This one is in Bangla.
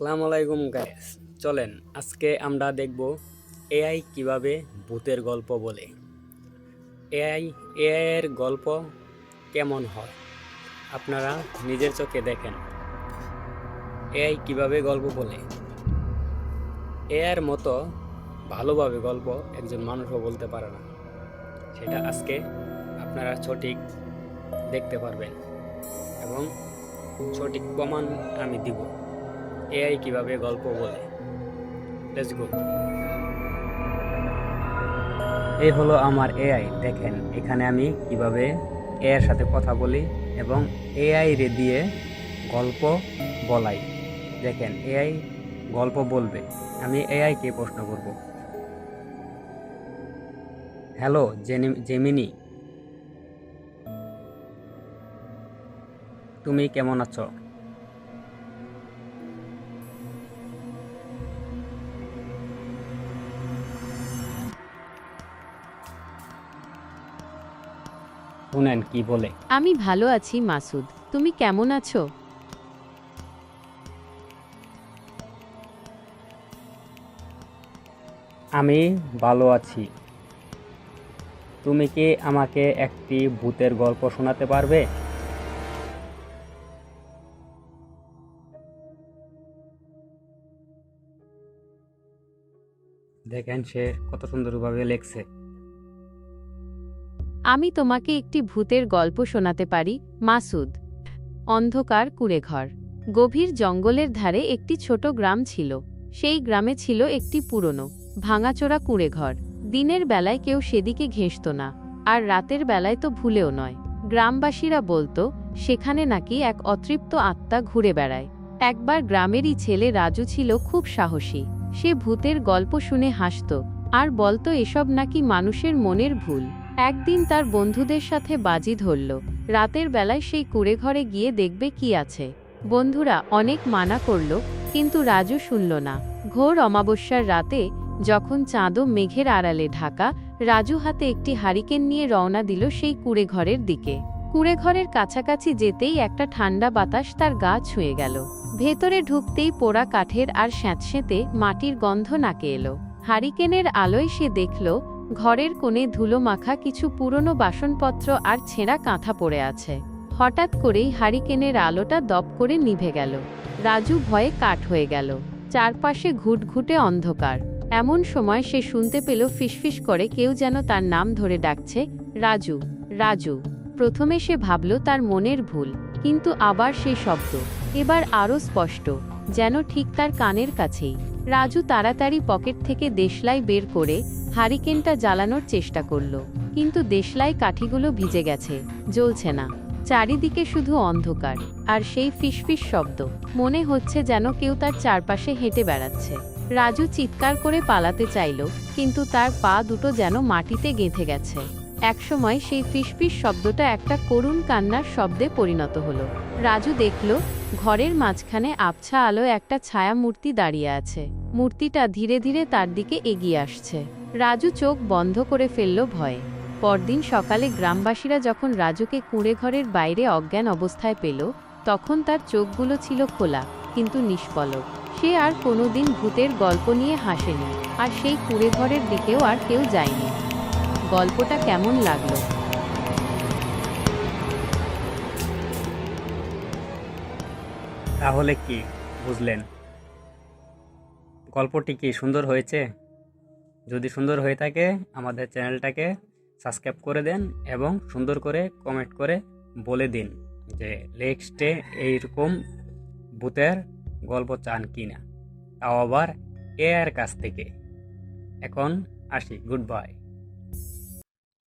আসসালামু আলাইকুম গাইস চলেন, আজকে আমরা দেখব এআই কীভাবে ভূতের গল্প বলে। এআই এআই এর গল্প কেমন হয়? আপনারা নিজের চোখে দেখেন। এআই কীভাবে গল্প বলে? এআইয়ের মতো ভালোভাবে গল্প একজন মানুষও বলতে পারে না। সেটা আজকে আপনারা সঠিক দেখতে পারবেন এবং সঠিক প্রমাণ আমি দিব। এআই কীভাবে গল্প বলে? লেটস গো এই হলো আমার এআই। দেখেন, এখানে আমি কীভাবে এ এর সাথে কথা বলি এবং এআই রে দিয়ে গল্প বলাই। দেখেন, এআই গল্প বলবে। আমি এআই কে প্রশ্ন করব? Hello Gemini. তুমি কেমন আছো? শুনেন কি বলে? আমি ভালো আছি মাসুদ। তুমি কেমন আছো? আমি ভালো আছি। তুমি কি আমাকে একটি ভূতের গল্প শোনাতে পারবে? দেখেন সে কত সুন্দরভাবে লেখছে। আমি তোমাকে একটি ভূতের গল্প শোনাতে পারি, মাসুদ। অন্ধকার কুড়েঘর। গভীর জঙ্গলের ধারে একটি ছোট গ্রাম ছিল। সেই গ্রামে ছিল একটি পুরনো, ভাঙাচোরা কুঁড়েঘর। দিনের বেলায় কেউ সেদিকে ঘেঁষত না, আর রাতের বেলায় তো ভুলেও নয়। গ্রামবাসীরা বলতো, সেখানে নাকি এক অতৃপ্ত আত্মা ঘুরে বেড়ায়। একবার গ্রামেরই ছেলে রাজু ছিল খুব সাহসী। সে ভূতের গল্প শুনে হাসত, আর বলতো এসব নাকি মানুষের মনের ভুল? একদিন তার বন্ধুদের সাথে বাজি ধরল। রাতের বেলায় সেই কুড়ে ঘরে গিয়ে দেখবে কি আছে। বন্ধুরা অনেক মানা করল, কিন্তু রাজু শুনল না। ঘোর অমাবস্যার রাতে যখন চাঁদও মেঘের আড়ালে ঢাকা, রাজু হাতে একটি হারিকেন নিয়ে রওনা দিল সেই কুড়ে ঘরের দিকে। কুড়ে ঘরের কাছাকাছি যেতেই একটা ঠান্ডা বাতাস তার গা ছুঁয়ে গেল। ভেতরে ঢুকতেই পোড়া কাঠের আর স্যাঁতস্যাঁতে মাটির গন্ধ নাকে এলো। হারিকেনের আলোয় সে দেখল ঘরের কোণে ধুলো মাখা কিছু পুরনো বাসনপত্র আর ছেঁড়া কাঁথা পড়ে আছে। হঠাৎ করেই হারিকেনের আলোটা দপ করে নিভে গেল। রাজু ভয়ে কাঠ হয়ে গেল। চারপাশে ঘুটঘুটে অন্ধকার। এমন সময় সে শুনতে পেল ফিসফিস করে কেউ যেন তার নাম ধরে ডাকছে, রাজু রাজু। প্রথমে সে ভাবল তার মনের ভুল, কিন্তু আবার সেই শব্দ। এবার আরও স্পষ্ট, যেন ঠিক তার কানের কাছেই। রাজু তাড়াতাড়ি পকেট থেকে দেশলাই বের করে হারিকেনটা জ্বালানোর চেষ্টা করল, কিন্তু দেশলাই কাঠিগুলো ভিজে গেছে, জ্বলছে না। চারিদিকে শুধু অন্ধকার, আর সেই ফিসফিস শব্দ, মনে হচ্ছে যেন কেউ তার চারপাশে হেঁটে বেড়াচ্ছে। রাজু চিৎকার করে পালাতে চাইল, কিন্তু তার পা দুটো যেন মাটিতে গেঁথে গেছে। একসময় সেই ফিসফিস শব্দটা একটা করুণ কান্নার শব্দে পরিণত হলো। রাজু দেখল, ঘরের মাঝখানে আবছা আলো একটা ছায়া মূর্তি দাঁড়িয়ে আছে। মূর্তিটা ধীরে ধীরে তার দিকে এগিয়ে আসছে। রাজু চোখ বন্ধ করে ফেলল ভয়ে। পরদিন সকালে গ্রামবাসীরা যখন রাজুকে কুঁড়ে ঘরের বাইরে অজ্ঞান অবস্থায় পেল, তখন তার চোখগুলো ছিল খোলা, কিন্তু নিষ্পলক সে আর কোনোদিন ভূতের গল্প নিয়ে হাসেনি, আর সেই কুঁড়ে ঘরের দিকেও আর কেউ যায়নি। গল্পটা কেমন লাগল? তাহলে কি বুঝলেন? গল্পটি কি সুন্দর হয়েছে? যদি সুন্দর হয়ে থাকে, আমাদের চ্যানেলটাকে সাবস্ক্রাইব করে দেন এবং সুন্দর করে কমেন্ট করে বলে দিন যে নেক্সটে এইরকম ভূতের গল্প চান কি না তাও আবার এর কাছ থেকে। এখন আসি, গুড বাই।